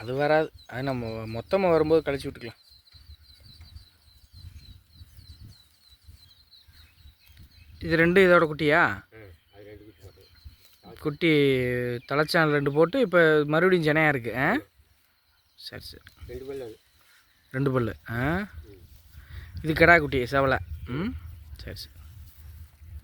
அது வராது. அது நம்ம மொத்தமாக வரும்போது கழிச்சு விட்டுக்கலாம். இது ரெண்டு இதோட குட்டியா? குட்டி தலைச்சான் ரெண்டு போட்டு இப்போ மறுபடியும் ஜனையாக இருக்குது ஆ? சரி சரி. ரெண்டு பல்லு ரெண்டு பல்லு. ஆ? இது கடா குட்டி செவலை. ம்? சரி சரி.